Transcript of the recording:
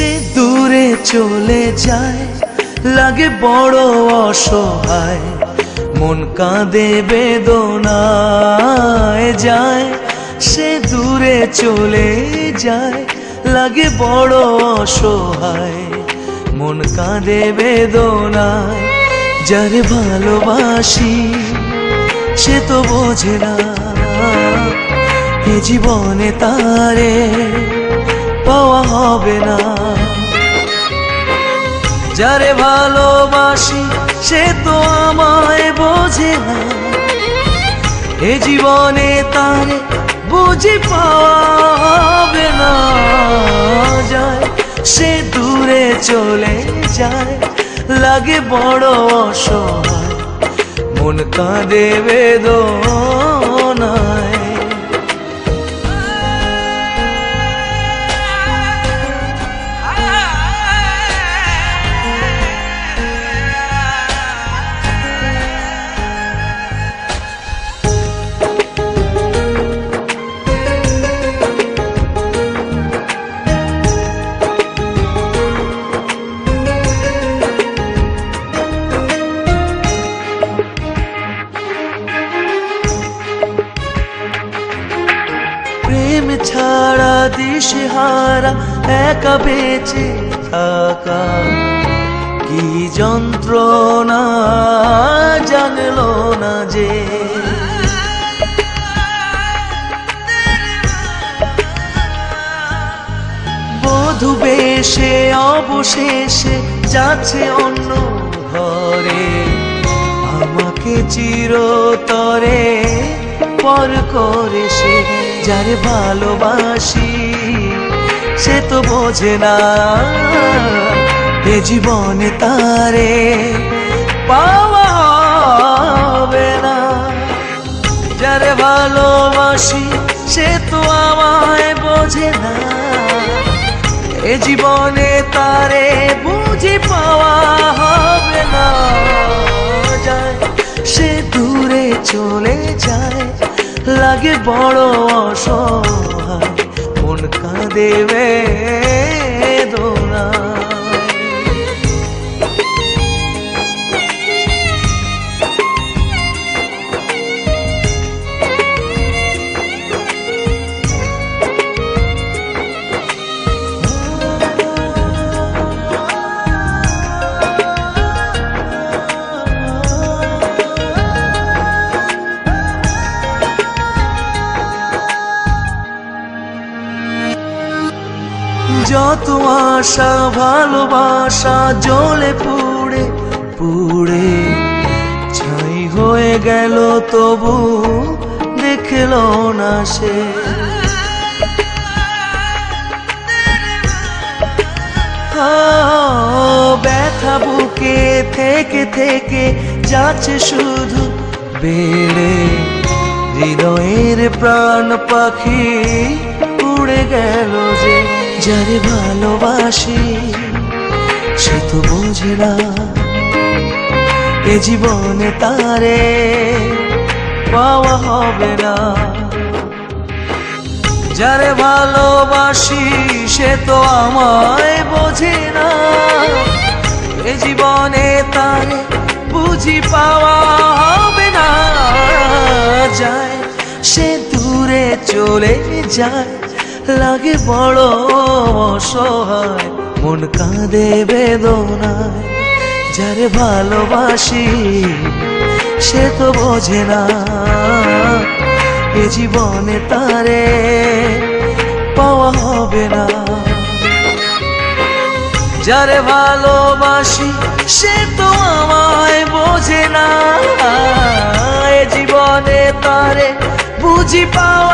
সে দূরে চলে যায়। লাগে বড় অসহায়, মন কাঁদে বেদনায় যায়। সে দূরে চলে যায়, লাগে বড় অসহায়, মন কাঁদে বেদনায়। যারে ভালোবাসি, সে তো বোঝে না, এ জীবনে তারে। পাওয়া হবে না। যারে ভালোবাসি, সে তো আমায় বোঝে না। এ জীবনে তারে বুঝি পাবে না। যায়, সে দূরে চলে যায়, লাগে বড় অসহায়। মন কাঁদে বেদনায় দিশেহারা একা বেঁচে থাকা। কি যন্ত্রণা জানলো না যে? বধু বেশে, অবশেষে যাচ্ছে অন্য ঘরে। আমাকে চিরতরে পর করে সে যারে ভালোবাসি, সে তো বোঝে না এ জীবনে তারে পাওয়া হবে না। যারে ভালোবাসি, সে তো আমায় বোঝে না এ জীবনে তারে বুঝি পাওয়া হবে না। যায়, সে দূরে চলে যায় লাগে বড় অসহায়। মন কাঁদে বেদনায় যত আশা, ভালোবাসা জ্বলে পুড়ে পুড়ে। ছাই হয়ে গেল তবু দেখল না সে। ব্যথা বুকে থেকে থেকে যাচ্ছে শুধু বেড়ে। হৃদয়ের প্রাণ পাখি উড়ে গেল যে। যারে ভালোবাসি, সে তো বোঝে না। এ জীবনে তারে পাওয়া হবে না। যারে ভালোবাসি, সে তো আমায় বোঝে না। এ জীবনে তারে বুঝি পাওয়া হবে না। যায় সে দূরে চলে যায়। লাগে বড় অসহায়। মন কাঁদে বেদনায়। যারে ভালোবাসি, সে তো বোঝে না। এ জীবনে তারে পাওয়া হবে না। যারে ভালোবাসি, সে তো আমায় বোঝে না। এ জীবনে তারে বুঝি পাওয়া